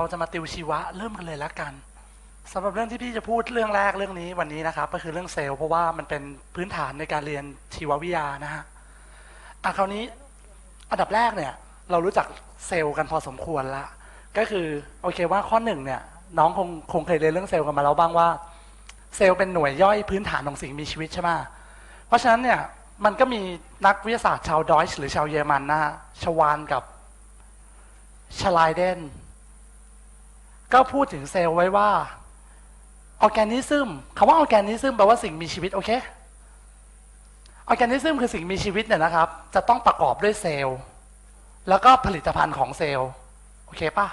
เราจะมาติวชีวะเริ่มกันเลยละกันสำหรับเรื่องที่พี่จะพูดเรื่องแรกเรื่องนี้วันนี้นะครับ ก็คือเรื่องเซลล์เพราะว่ามันเป็นพื้นฐานในการเรียนชีววิทยานะฮะอะคราวนี้อันดับแรกเนี่ย เรารู้จักเซลล์กันพอสมควรละก็คือโอเคว่าข้อหนึ่งเนี่ย น้องคงคงเคยเรียนเรื่องเซลล์กันมาแล้วบ้างว่า เซลล์เป็นหน่วยย่อยพื้นฐานของสิ่งมีชีวิตใช่ไหมเพราะฉะนั้นเนี่ยมันก็มีนักวิทยาศาสตร์ชาวดอยช์หรือชาวเยอรมันนะฮะชวานกับชลายเดน ก็พูดถึงเซลล์ไว้ว่าออแกนิซึมคำว่าออแกนิซึมแปลว่าสิ่งมีชีวิตโอเคออแกนิซึมคือสิ่งมีชีวิตเนี่ยนะครับ จะต้องประกอบด้วยเซลล์แล้วก็ผลิตภัณฑ์ของเซลล์โอเคปะ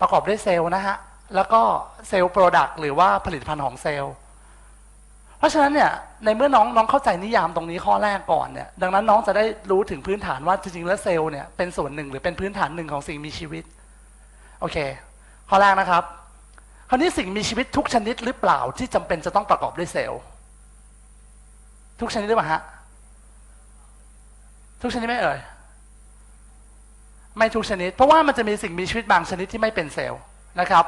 ประกอบด้วยเซลล์นะฮะแล้วก็เซลล์โปรดักต์หรือว่าผลิตภัณฑ์ของเซลล์ เพราะฉะนั้นเนี่ยในเมื่อน้องน้องเข้าใจนิยามตรงนี้ข้อแรกก่อนเนี่ยดังนั้นน้องจะได้รู้ถึงพื้นฐานว่าจริงๆแล้วเซลล์เนี่ยเป็นส่วนหนึ่งหรือเป็นพื้นฐานหนึ่งของสิ่งมีชีวิต โอเค ข้อแรกนะครับ คราวนี้สิ่งมีชีวิตทุกชนิดหรือเปล่าที่จำเป็นจะต้องประกอบด้วยเซลล์ ทุกชนิดหรือเปล่าฮะ ทุกชนิดไม่เอ่ย ไม่ทุกชนิด เพราะว่ามันจะมีสิ่งมีชีวิตบางชนิดที่ไม่เป็นเซลล์นะครับ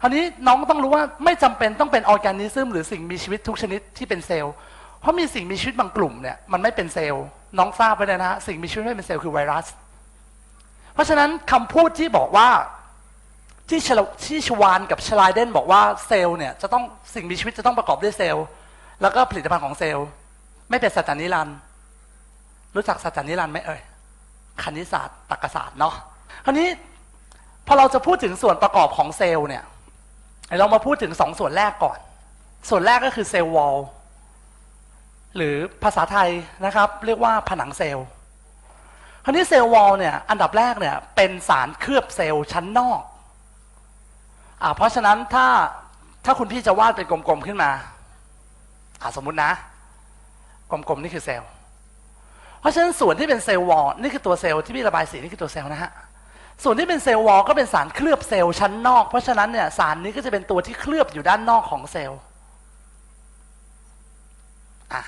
คราวนี้น้องต้องรู้ว่าไม่จำเป็นต้องเป็นออร์แกนิซึมหรือสิ่งมีชีวิตทุกชนิดที่เป็นเซลล์ เพราะมีสิ่งมีชีวิตบางกลุ่มเนี่ยมันไม่เป็นเซลล์ น้องทราบไปเลยนะฮะสิ่งมีชีวิตไม่เป็นเซลล์คือไวรัส เพราะฉะนั้นคำพูดที่บอกว่า ที่ชลที่ชวานกับชลายเดนบอกว่าเซลล์เนี่ยจะต้องสิ่งมีชีวิตจะต้องประกอบด้วยเซลล์ แล้วก็ผลิตภัณฑ์ของเซลล์ ไม่เป็นสัจจานิรันดร์รู้จักสัจจานิรันด์ไหมเอ่ยคณิตศาสตร์ตรรกศาสตร์เนาะคราวนี้พอเราจะพูดถึงส่วนประกอบของเซลล์เนี่ยเรามาพูดถึงสองส่วนแรกก่อน ส่วนแรกก็คือเซลล์วอลหรือภาษาไทยนะครับ เรียกว่าผนังเซลล์คราวนี้เซลล์วอลเนี่ยอันดับแรกเนี่ยเป็นสารเคลือบเซลล์ชั้นนอก อ่าเพราะฉะนั้นถ้าถ้าคุณพี่จะวาดเป็นกลมๆขึ้นมาอ่าสมมุตินะ กลมๆนี่คือเซลล์ เพราะฉะนั้นส่วนที่เป็นเซลล์วอลนี่คือตัวเซลล์ที่พี่ระบายสีนี่คือตัวเซลล์นะฮะส่วนที่เป็นเซลล์วอลก็เป็นสารเคลือบเซลล์ชั้นนอก เพราะฉะนั้นเนี่ยสารนี้ก็จะเป็นตัวที่เคลือบอยู่ด้านนอกของเซลล์อะ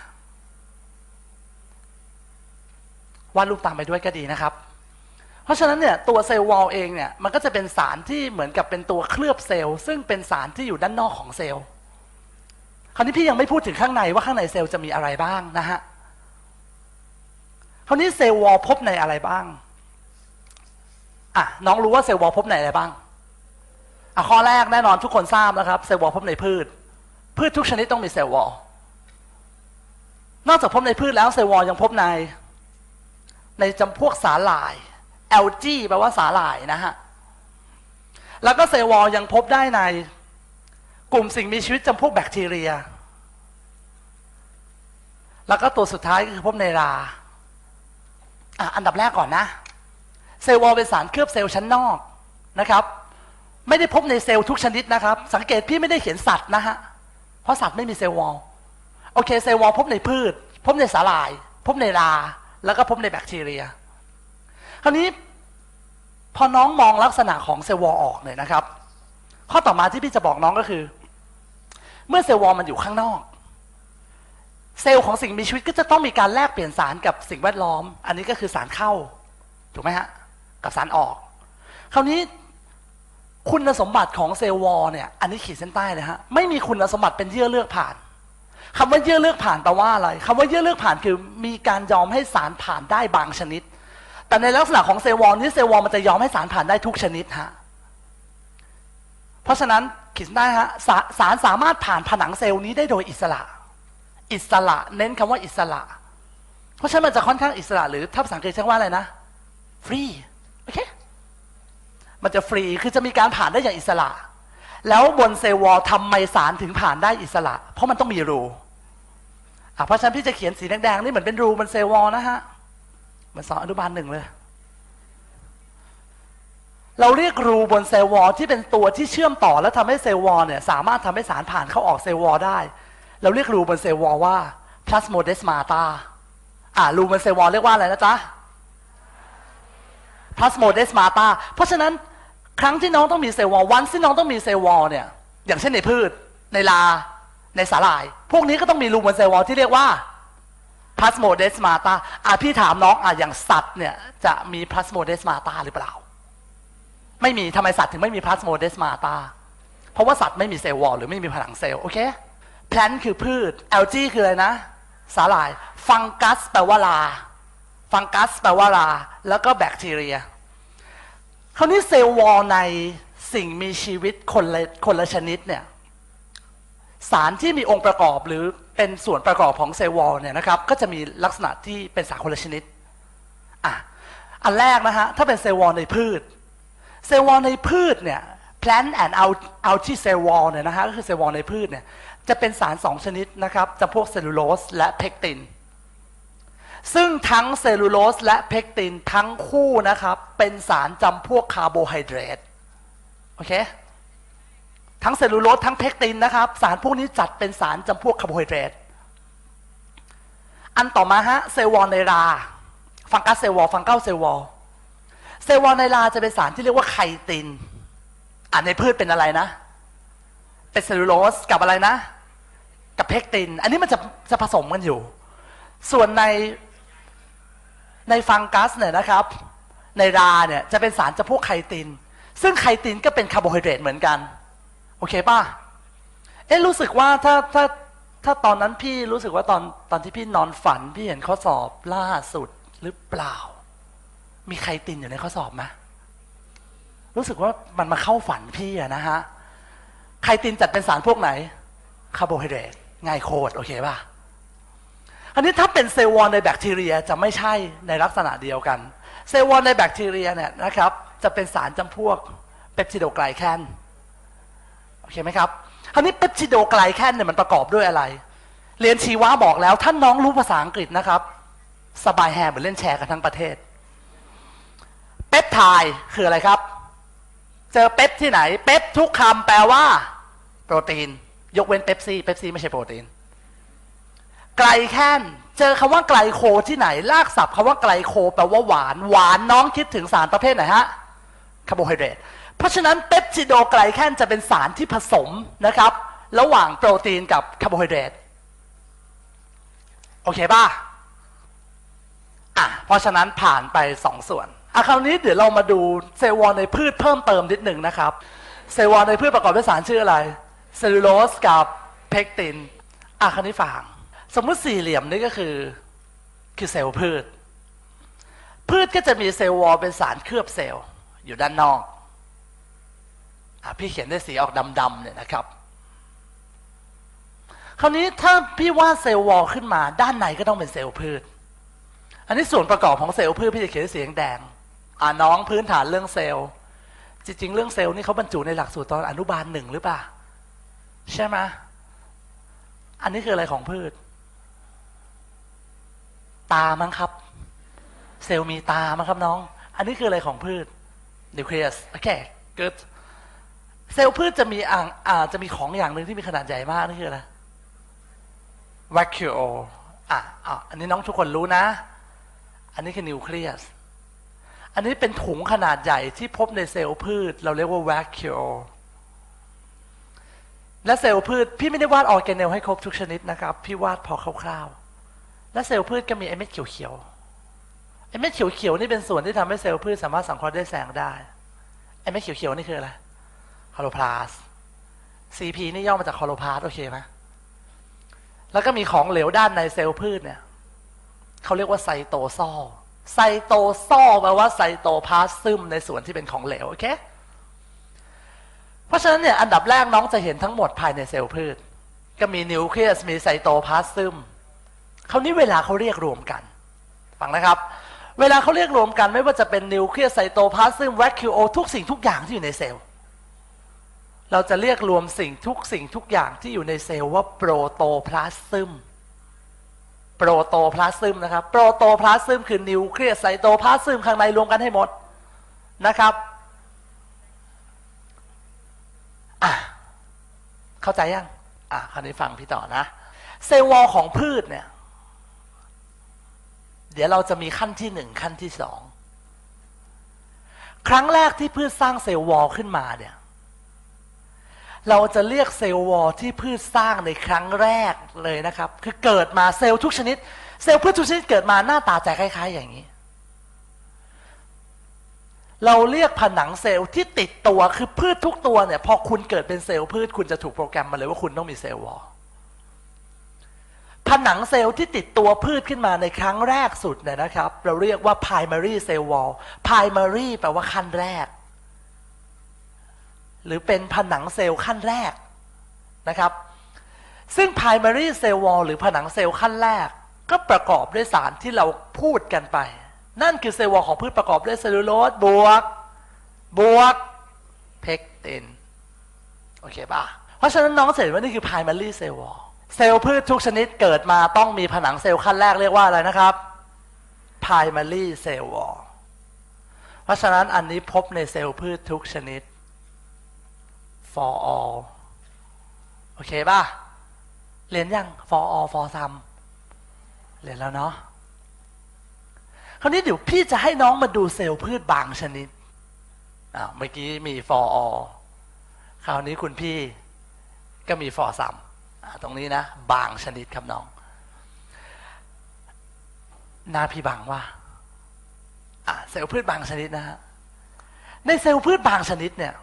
วาดรูปตามไปด้วยก็ดีนะครับ ราะฉะนั้นเนี่ยตัวเซลล์วอลเองเนี่ยมันก็จะเป็นสารที่เหมือนกับเป็นตัวเคลือบเซลล์ซึ่งเป็นสารที่อยู่ด้านนอกของเซลล์ คราวนี้พี่ยังไม่พูดถึงข้างในว่าข้างในเซลล์จะมีอะไรบ้างนะฮะคราวนี้เซลล์วอลพบในอะไรบ้างอะน้องรู้ว่าเซลล์วอลพบในอะไรบ้างอะข้อแรกแน่นอนทุกคนทราบนะครับเซลล์วอลพบในพืช พืชทุกชนิดต้องมีเซลล์วอลนอกจากพบในพืชแล้วเซลล์วอลยังพบใน ในจำพวกสาหร่าย แอลจีแปลว่าสาหร่ายนะฮะ แล้วก็เซลล์วอลยังพบได้ใน กลุ่มสิ่งมีชีวิตจำพวกแบคทีเรีย แล้วก็ตัวสุดท้ายก็คือพบในราอะอันดับแรกก่อนนะ เซลล์วอลเป็นสารเคลือบเซลล์ชั้นนอกนะครับ ไม่ได้พบในเซลล์ทุกชนิดนะครับ สังเกตพี่ไม่ได้เขียนสัตว์นะฮะ เพราะสัตว์ไม่มีเซลล์วอลโอเค เซลล์วอลพบในพืช พบในสาหร่าย พบในรา แล้วก็พบในแบคทีเรีย คราวนี้พอน้องมองลักษณะของเซลล์วอลออกเนี่ยนะครับ ข้อต่อมาที่พี่จะบอกน้องก็คือ เมื่อเซลล์วอลมันอยู่ข้างนอก เซลล์ของสิ่งมีชีวิตก็จะต้องมีการแลกเปลี่ยนสารกับสิ่งแวดล้อม อันนี้ก็คือสารเข้า ถูกไหมฮะ กับสารออก คราวนี้คุณสมบัติของเซลล์วอลเนี่ย อันนี้ขีดเส้นใต้เลยฮะ ไม่มีคุณสมบัติเป็นเยื่อเลือกผ่านคำว่าเยื่อเลือกผ่านแปลว่าอะไรคำว่าเยื่อเลือกผ่านคือมีการยอมให้สารผ่านได้บางชนิด แต่ในลักษณะของเซลล์วอลนี้เซลล์วอลมันจะยอมให้สารผ่านได้ทุกชนิดฮะเพราะฉะนั้นขีดเส้ฮะสาสารสามารถผ่านผนังเซลล์นี้ได้โดยอิสระ อิสระ เน้นคำว่าอิสระ เพราะฉะนั้นมันจะค่อนข้างอิสระ หรือถ้าภาษาอังกฤษใช้ว่าอะไรนะฟรีโอเคมันจะฟรีคือจะมีการผ่านได้อย่างอิสระ แล้วบนเซลล์วอลทำไมสารถึงผ่านได้อิสระ เพราะมันต้องมีรูอะเพราะฉะนั้นพี่จะเขียนสีแดงๆนี่เหมือนเป็นรูบนเซลล์วอลนะฮะ เหมันสอนอนุบาลหนึ่งเลย เราเรียกรูบนเซลล์วอลที่เป็นตัวที่เชื่อมต่อ และทำให้เซลล์วอลเนี่ยสามารถทำให้สารผ่านเข้าออกเซลล์วอลได้ เราเรียกรูบนเซลล์วอลว่า plasmodesmata อ่ารูบนเซลล์วอลเรียกว่าอะไรนะจ๊ะ plasmodesmata เพราะฉะนั้นครั้งที่น้องต้องมีเซลล์วอลวันที่น้องต้องมีเซลล์วอลเนี่ย อย่างเช่นในพืช ในลา ในสาหร่าย พวกนี้ก็ต้องมีรูบนเซลล์วอลที่เรียกว่า plasmodesmata อะพี่ถามน้องอะอย่างสัตว์เนี่ยจะมี plasmodesmata หรือเปล่า ไม่มีทำไมสัตว์ถึงไม่มีพลาสโมเดสมาตาเพราะว่าสัตว์ไม่มีเซลล์วอลหรือไม่มีผนังเซลล์โอเคแพลนคือพืชแอลจีคืออะไรนะ สาหร่าย ฟังกัสแปลว่าลา ฟังกัสแปลว่าลา แล้วก็แบคทีเรีย คราวนี้เซลล์วอลในสิ่งมีชีวิตคนละคนละชนิดเนี่ยสารที่มีองค์ประกอบหรือ เป็นส่วนประกอบของเซลล์วอลเนี่ยนะครับก็จะมีลักษณะที่เป็นสารคนละชนิดอะอันแรกนะฮะถ้าเป็นเซลล์วอลในพืช เซลล์วอลในพืชเนี่ย plant and algae cell wall เนี่ยนะฮะก็คือเซลล์วอลในพืชเนี่ยจะเป็นสารสองชนิดนะครับจำพวกเซลลูโลสและเพกตินซึ่งทั้งเซลลูโลสและเพกตินทั้งคู่นะครับ เป็นสารจำพวกคาร์โบไฮเดรตโอเค ทั้งเซลลูโลสทั้งเพกตินนะครับ สารพวกนี้จัดเป็นสารจำพวกคาร์โบไฮเดรตอันต่อมาฮะเซลล์วอลในราฟังกัสเซลล์วอลฟังเก้าเซลล์วอลเซลล์วอลในราจะเป็นสารที่เรียกว่าไคตินอ่านในพืชเป็นอะไรนะ เป็นเซลลูโลสกับอะไรนะ กับเพกติน อันนี้มันจะจะผสมกันอยู่ ส่วนในในฟังกัสเนี่ยนะครับ ในราเนี่ยจะเป็นสารจำพวกไคติน ซึ่งไคตินก็เป็นคาร์โบไฮเดรตเหมือนกัน โอเคป่ะ เอ๊ะรู้สึกว่าถ้าถ้าถ้าตอนนั้นพี่รู้สึกว่าตอนตอนที่พี่นอนฝัน พี่เห็นข้อสอบล่าสุดหรือเปล่า มีไครตินอยู่ในข้อสอบไหมรู้สึกว่ามันมาเข้าฝันพี่อะนะฮะไคตินจัดเป็นสารพวกไหน คาร์โบไฮเดรตง่ายโคตรโอเคป่ะ อันนี้ถ้าเป็นเซลล์วอลในแบคทีเรียจะไม่ใช่ในลักษณะเดียวกัน เซลล์วอลในแบคทีเรียเนี่ยนะครับ จะเป็นสารจำพวกเปปซิโดไกลแคน โอเคไหมครับคราวนี้เปปซิโดไกลแคนเนี่ยมันประกอบด้วยอะไร เรียนชีวะบอกแล้วท่านน้องรู้ภาษาอังกฤษนะครับ สบายแฮร์เหมือนเล่นแชร์กันทั้งประเทศ เปปไทด์คืออะไรครับ เจอเปปที่ไหน เปปทุกคำแปลว่า โปรตีน ยกเว้นเปปซี่เปปซี่ไม่ใช่โปรตีน ไกลแคนเจอคำว่าไกลโคที่ไหน ลากศัพท์คำว่าไกลโคแปลว่าหวาน หวานน้องคิดถึงสารประเภทไหนฮะคาร์โบไฮเดรต เพราะฉะนั้นเปปซิโดไกลแคนจะเป็นสารที่ผสมนะครับ ระหว่างโปรตีนกับคาร์โบไฮเดรตโอเคป่ะอะเพราะฉะนั้นผ่านไปสองส่วนอะคราวนี้เดี๋ยวเรามาดูเซลล์วอลในพืชเพิ่มเติมนิดหนึ่งนะครับ เซลล์วอลในพืชประกอบด้วยสารชื่ออะไรเซลลูโลสกับเพกตินอะคราวนี้ฟังสมมุติสี่เหลี่ยมนี่ก็คือคือเซลล์พืช พืชก็จะมีเซลล์วอลเป็นสารเคลือบเซลล์อยู่ด้านนอก พี่เขียนด้วยสีออกดำๆเนี่ยนะครับ คราวนี้ถ้าพี่วาดเซลล์วอลขึ้นมาด้านในก็ต้องเป็นเซลล์พืช อันนี้ส่วนประกอบของเซลล์พืชพี่จะเขียนด้สีแดงอ่าน้องพื้นฐานเรื่องเซลล์ จริง ๆ เรื่องเซลล์นี่เขาบรรจุในหลักสูตรตอนอนุบาลหนึ่งหรือเปล่าใช่ไหมอันนี้คืออะไรของพืช ตามั้งครับ เซลล์มีตามั้งครับน้อง อันนี้คืออะไรของพืชนิวเคลียสโอเคเกิด เซลล์พืชจะมีอ่างอ่าจะมีของอย่างหนึ่งที่มีขนาดใหญ่มากนี่คืออะไร vacuole อะอะอันนี้น้องทุกคนรู้นะ อันนี้คือนิวเคลียส อันนี้เป็นถุงขนาดใหญ่ที่พบในเซลล์พืช เราเรียกว่า vacuole และเซลล์พืช พี่ไม่ได้วาดออร์แกเนลให้ครบทุกชนิดนะครับ พี่วาดพอคร่าวๆ และเซลล์พืชก็มีไอเม็ดเขียวๆไอเม็ดเขียวๆนี่เป็นส่วนที่ทำให้เซลล์พืชสามารถสังเคราะห์ด้วยแสงได้ไอเม็ดเขียวๆนี่คืออะไร โลพลาส CP นี่ย่อมาจากคอโลพลาสโอเคไหมแล้วก็มีของเหลวด้านในเซลล์พืชเนี่ยเขาเรียกว่าไซโตซอลไซโตซอลแปลว่าไซโตพลาซึมในส่วนที่เป็นของเหลว โอเค เพราะฉะนั้นเนี่ยอันดับแรกน้องจะเห็นทั้งหมดภายในเซลล์พืช ก็มีนิวเคลียสมีไซโตพลาซึมคราวนี้เวลาเขาเรียกรวมกัน ฟังนะครับ เวลาเขาเรียกรวมกันไม่ว่าจะเป็นนิวเคลียสไซโตพลาซึมแวคคิโอทุกสิ่งทุกอย่างที่อยู่ในเซลล์ เราจะเรียกรวมสิ่งทุกสิ่งทุกอย่างที่อยู่ในเซลล์ว่าโปรโตพลาซึมโปรโตพลาซึมนะครับ โปรโตพลาซึมคือนิวเคลียสไซโตพลาซึมข้างในรวมกันให้หมดนะครับอะเข้าใจยัง อะคราวนี้ฟังพี่ต่อนะ เซลล์วอลของพืชเนี่ย เดี๋ยวเราจะมีขั้นที่หนึ่งขั้นที่สอง ครั้งแรกที่พืชสร้างเซลล์วอลขึ้นมาเนี่ย เราจะเรียกเซลล์วอลที่พืชสร้างในครั้งแรกเลยนะครับ คือเกิดมาเซลล์ทุกชนิด เซลล์พืชทุกชนิดเกิดมาหน้าตาจะคล้าย ๆ อย่างนี้ เราเรียกผนังเซลล์ที่ติดตัวคือพืชทุกตัวเนี่ยพอคุณเกิดเป็นเซลล์พืชคุณจะถูกโปรแกรมมาเลยว่าคุณต้องมีเซลล์วอลผนังเซลล์ที่ติดตัวพืชขึ้นมาในครั้งแรกสุดเนี่ยนะครับ เราเรียกว่า primary cell wall primary แปลว่าขั้นแรก หรือเป็นผนังเซลล์ขั้นแรกนะครับ ซึ่ง primary cell wall หรือผนังเซลล์ขั้นแรก ก็ประกอบด้วยสารที่เราพูดกันไป นั่นคือเซลล์วอลของพืชประกอบด้วยเซลลูโลสบวก บวกเพกตินโอเคป่ะ เพราะฉะนั้นน้องเสร็จว่านี่คือ primary cell wall เซลล์พืชทุกชนิดเกิดมาต้องมีผนังเซลล์ขั้นแรกเรียกว่าอะไรนะครับ primary cell wall เพราะฉะนั้นอันนี้พบในเซลล์พืชทุกชนิด for all โอเคป่ะเรียนยัง for all for some เรียนแล้วเนาะคราวนี้เดี๋ยวพี่จะให้น้องมาดูเซลล์พืชบางชนิดอ่าเมื่อกี้มี for all คราวนี้คุณพี่ก็มี for some ตรงนี้นะ บางชนิดครับน้อง หนาพี่บังว่าอ่าเซลล์พืชบางชนิดนะฮะในเซลล์พืชบางชนิดเนี่ย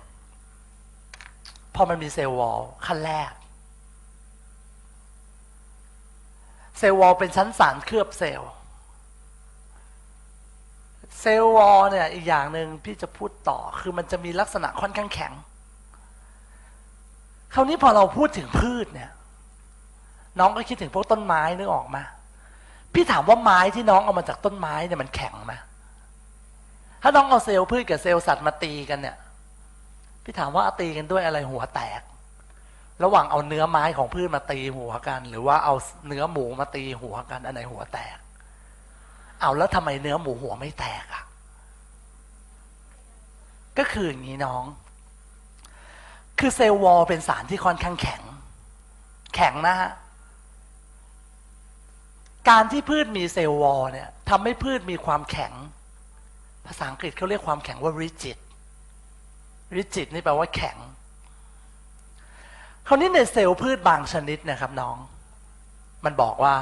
พอมันมีเซลล์วอลขั้นแรก เซลล์วอลเป็นชั้นสารเคลือบเซลล์ เซลล์วอลเนี่ยอีกอย่างหนึ่งพี่จะพูดต่อคือมันจะมีลักษณะค่อนข้างแข็ง คราวนี้พอเราพูดถึงพืชเนี่ย น้องก็คิดถึงพวกต้นไม้นึกออกมาพี่ถามว่าไม้ที่น้องเอามาจากต้นไม้เนี่ยมันแข็งไหมถ้าน้องเอาเซลล์พืชกับเซลล์สัตว์มาตีกันเนี่ย พี่ถามว่าตีกันด้วยอะไรหัวแตก ระหว่างเอาเนื้อไม้ของพืชมาตีหัวกัน หรือว่าเอาเนื้อหมูมาตีหัวกันอันไหนหัวแตก เอาแล้วทำไมเนื้อหมูหัวไม่แตกอะ่ะ ก็คืออย่างนี้น้อง คือเซลล์วอลเป็นสารที่ค่อนข้างแข็ง แข็งนะฮะการที่พืชมีเซลล์วอลเนี่ยทำให้พืชมีความแข็ง ภาษาอังกฤษเขาเรียกความแข็งว่า rigid rigid นี่แปลว่าแข็ง คราวนี้ในเซลล์พืชบางชนิดนะครับน้อง มันบอกว่า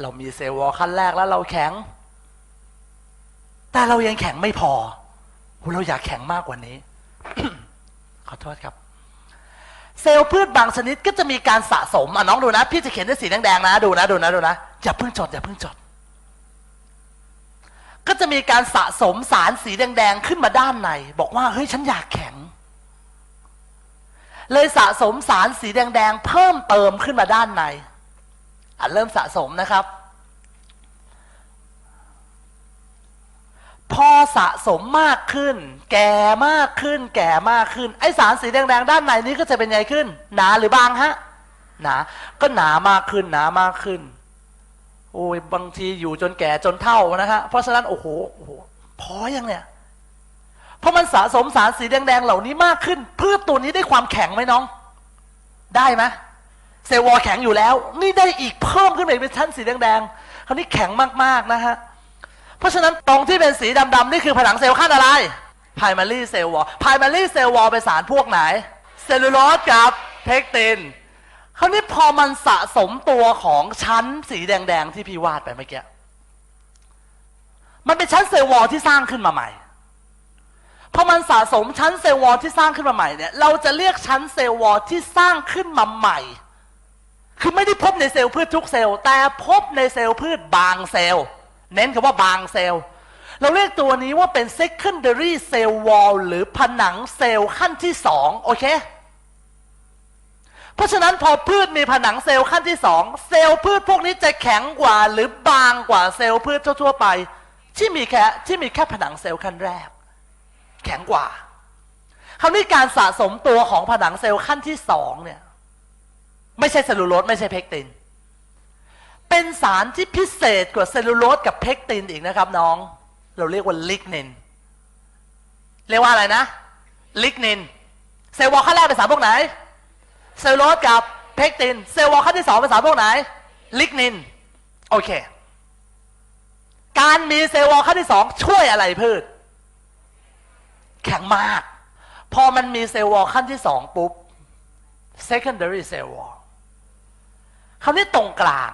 เรามีเซลล์วอลขั้นแรกแล้วเราแข็ง แต่เรายังแข็งไม่พอ เราอยากแข็งมากกว่านี้ ขอโทษครับ เซลล์พืชบางชนิดก็จะมีการสะสมอะน้องดูนะ พี่จะเขียนด้วยสีแดงๆนะ ดูนะ ดูนะ ดูนะ อย่าเพิ่งจดอย่าเพิ่งจด ก็จะมีการสะสมสารสีแดงๆขึ้นมาด้านในบอกว่าเฮ้ยฉันอยากแข็ง เลยสะสมสารสีแดงๆเพิ่มเติมขึ้นมาด้านในอะเริ่มสะสมนะครับ พอสะสมมากขึ้น แก่มากขึ้น แก่มากขึ้น ไอสารสีแดงๆด้านในนี้ก็จะเป็นไงขึ้น หนาหรือบางฮะหนาก็หนามากขึ้นหนามากขึ้น โอ้ยบางทีอยู่จนแก่จนเท่านะฮะเพราะฉะนั้นโอ้โหโอ้โหพอยังเนี่ยเพราะมันสะสมสารสีแดงๆเหล่านี้มากขึ้น พืชตัวนี้ได้ความแข็งไหมน้อง ได้ไหมเซลล์วอลแข็งอยู่แล้ว นี่ได้อีกเพิ่มขึ้นไปเป็นชั้นสีแดงๆคราวนี้แข็งมากๆนะฮะเพราะฉะนั้นตรงที่เป็นสีดำๆนี่คือผนังเซลล์ขั้นอะไร primary cell wall primary cell wall เป็นสารพวกไหน เซลลูโลสกับเพกติน คราวนี้พอมันสะสมตัวของชั้นสีแดง ๆ ที่พี่วาดไปเมื่อกี้มันเป็นชั้นเซลล์วอลที่สร้างขึ้นมาใหม่พอมันสะสมชั้นเซลล์วอลที่สร้างขึ้นมาใหม่เนี่ยเราจะเรียกชั้นเซลล์วอลที่สร้างขึ้นมาใหม่ คือไม่ได้พบในเซลล์พืชทุกเซลล์แต่พบในเซลล์พืชบางเซลล์ เน้นคำว่าบางเซลล์ เราเรียกตัวนี้ว่าเป็น secondary cell wall หรือผนังเซลล์ขั้นที่สองโอเค เพราะฉะนั้นพอพืชมีผนังเซลล์ขั้นที่สองเซลล์พืชพวกนี้จะแข็งกว่าหรือบางกว่าเซลล์พืชทั่วๆไป ที่มีแค่ที่มีแค่ผนังเซลล์ขั้นแรก แข็งกว่าคราวนี้การสะสมตัวของผนังเซลล์ขั้นที่สองเนี่ยไม่ใช่เซลลูโลสไม่ใช่เพกติน เป็นสารที่พิเศษกว่าเซลลูโลสกับเพกตินอีกนะครับน้อง เราเรียกว่าลิกนินเรียกว่าอะไรนะลิกนินเซลล์วอลขั้นแรกเป็นสารพวกไหน เซลลูโลสกับเพกติน เซลล์วอลขั้นที่สองเป็นสารพวกไหน ลิกนิน โอเค การมีเซลล์วอลขั้นที่สองช่วยอะไรพืช แข็งมาก พอมันมีเซลล์วอลขั้นที่สองปุ๊บ secondary cell wall คำนี้ตรงกลาง